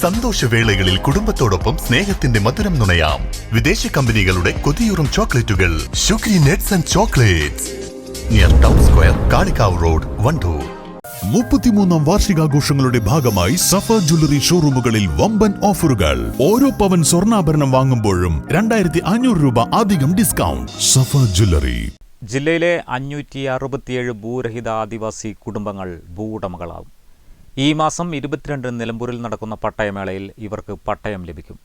സന്തോഷവേളകളിൽ കുടുംബത്തോടൊപ്പം സ്നേഹത്തിന്റെ മധുരം നുണയാം. വിദേശ കമ്പനികളുടെ കൊതിയൂറും ചോക്ലേറ്റുകൾ. Shukri nuts and chocolates. Near town square Kalikavu road Wandoor. മുപ്പത്തിമൂന്നാം വാർഷികാഘോഷങ്ങളുടെ ഭാഗമായി സഫ ജ്വല്ലറി ഷോറൂമുകളിൽ വമ്പൻ ഓഫറുകൾ. ഓരോ പവൻ സ്വർണാഭരണം വാങ്ങുമ്പോഴും രണ്ടായിരത്തി അഞ്ഞൂറ് രൂപ അധികം ഡിസ്കൗണ്ട്. സഫ ജ്വല്ലറി. ജില്ലയിലെ അഞ്ഞൂറ്റി അറുപത്തിയേഴ് ഭൂരഹിത ആദിവാസി കുടുംബങ്ങൾ ഭൂവുടമകളാവും ഈ മാസം ഇരുപത്തിരണ്ടിന് നിലമ്പൂരിൽ നടക്കുന്ന പട്ടയമേളയിൽ ഇവർക്ക് പട്ടയം ലഭിക്കും.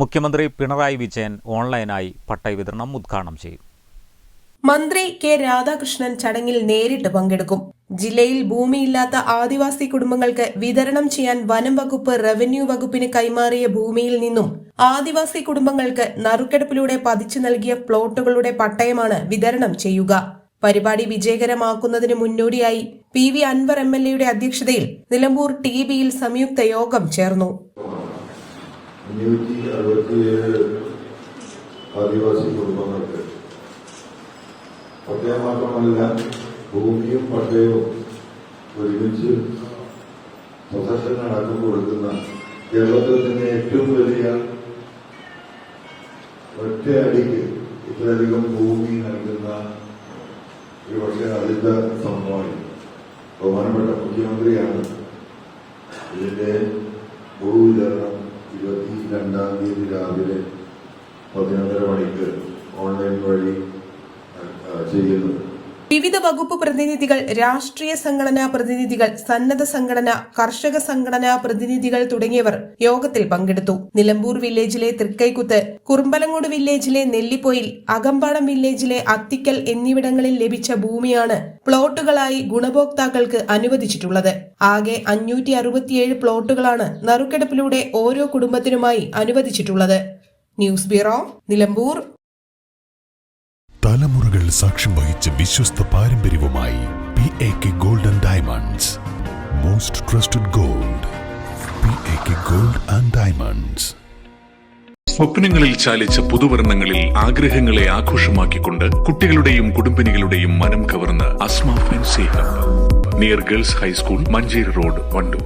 മുഖ്യമന്ത്രി പിണറായി വിജയൻ ഓൺലൈനായി പട്ടയ വിതരണം ഉദ്ഘാടനം ചെയ്യും. മന്ത്രി കെ രാധാകൃഷ്ണൻ ചടങ്ങിൽ നേരിട്ട് പങ്കെടുക്കും. ജില്ലയിൽ ഭൂമിയില്ലാത്ത ആദിവാസി കുടുംബങ്ങൾക്ക് വിതരണം ചെയ്യാൻ വനം വകുപ്പ് റവന്യൂ വകുപ്പിന് കൈമാറിയ ഭൂമിയിൽ നിന്നും ആദിവാസി കുടുംബങ്ങൾക്ക് നറുക്കെടുപ്പിലൂടെ പതിച്ചു നൽകിയ പ്ലോട്ടുകളുടെ പട്ടയമാണ് വിതരണം ചെയ്യുക. പരിപാടി വിജയകരമാക്കുന്നതിന് മുന്നോടിയായി P V Anvar M L എയുടെ അധ്യക്ഷതയിൽ നിലമ്പൂർ ടി ബിയിൽ സംയുക്ത യോഗം ചേർന്നു. ആദിവാസി കുടുംബങ്ങൾക്ക് പട്ടയം മാത്രമല്ല ഭൂമിയും പട്ടയവും ഒരുമിച്ച് പൊസഷൻ അടക്കം കൊടുക്കുന്ന കേരളത്തിൽ തന്നെ ഏറ്റവും വലിയ ഒറ്റയടിക്ക് ഇത്രയധികം ഭൂമി നൽകുന്ന ആദ്യത്തെ സംഭവമായി ബഹുമാനപ്പെട്ട മുഖ്യമന്ത്രിയാണ് ഇതിന്റെ ഭൂവിതരണം ഇരുപത്തി രണ്ടാം തീയതി രാവിലെ പതിനൊന്നര മണിക്ക് ഓൺലൈൻ വഴി ചെയ്യുന്നത്. വിവിധ വകുപ്പ് പ്രതിനിധികൾ രാഷ്ട്രീയ സംഘടനാ പ്രതിനിധികൾ സന്നദ്ധ സംഘടന കർഷക സംഘടനാ പ്രതിനിധികൾ തുടങ്ങിയവർ യോഗത്തിൽ പങ്കെടുത്തു. നിലമ്പൂർ വില്ലേജിലെ തൃക്കൈക്കുത്ത് കുറുമ്പലങ്ങോട് വില്ലേജിലെ നെല്ലിപ്പൊയിൽ അകമ്പാടം വില്ലേജിലെ അത്തിക്കൽ എന്നിവിടങ്ങളിൽ ലഭിച്ച ഭൂമിയാണ് പ്ലോട്ടുകളായി ഗുണഭോക്താക്കൾക്ക് അനുവദിച്ചിട്ടുള്ളത്. ആകെ അഞ്ഞൂറ്റി അറുപത്തിയേഴ് പ്ലോട്ടുകളാണ് നറുക്കെടുപ്പിലൂടെ ഓരോ കുടുംബത്തിനുമായി അനുവദിച്ചിട്ടുള്ളത്. News bureau Nilambur. തലമുറകൾ സാക്ഷ്യം വഹിച്ച വിശ്വസ്ത പാരമ്പര്യവുമായി P A K golden diamonds most trusted gold P A K gold and diamonds സ്വപ്നങ്ങളിൽ ചാലിച്ച പുതുവർണങ്ങളിൽ ആഗ്രഹങ്ങളെ ആഘോഷമാക്കിക്കൊണ്ട് കുട്ടികളുടെയും കുടുംബിനികളുടെയും മനം കവർന്ന് Asma fancy hub near girls high school Manjeri road Wandoor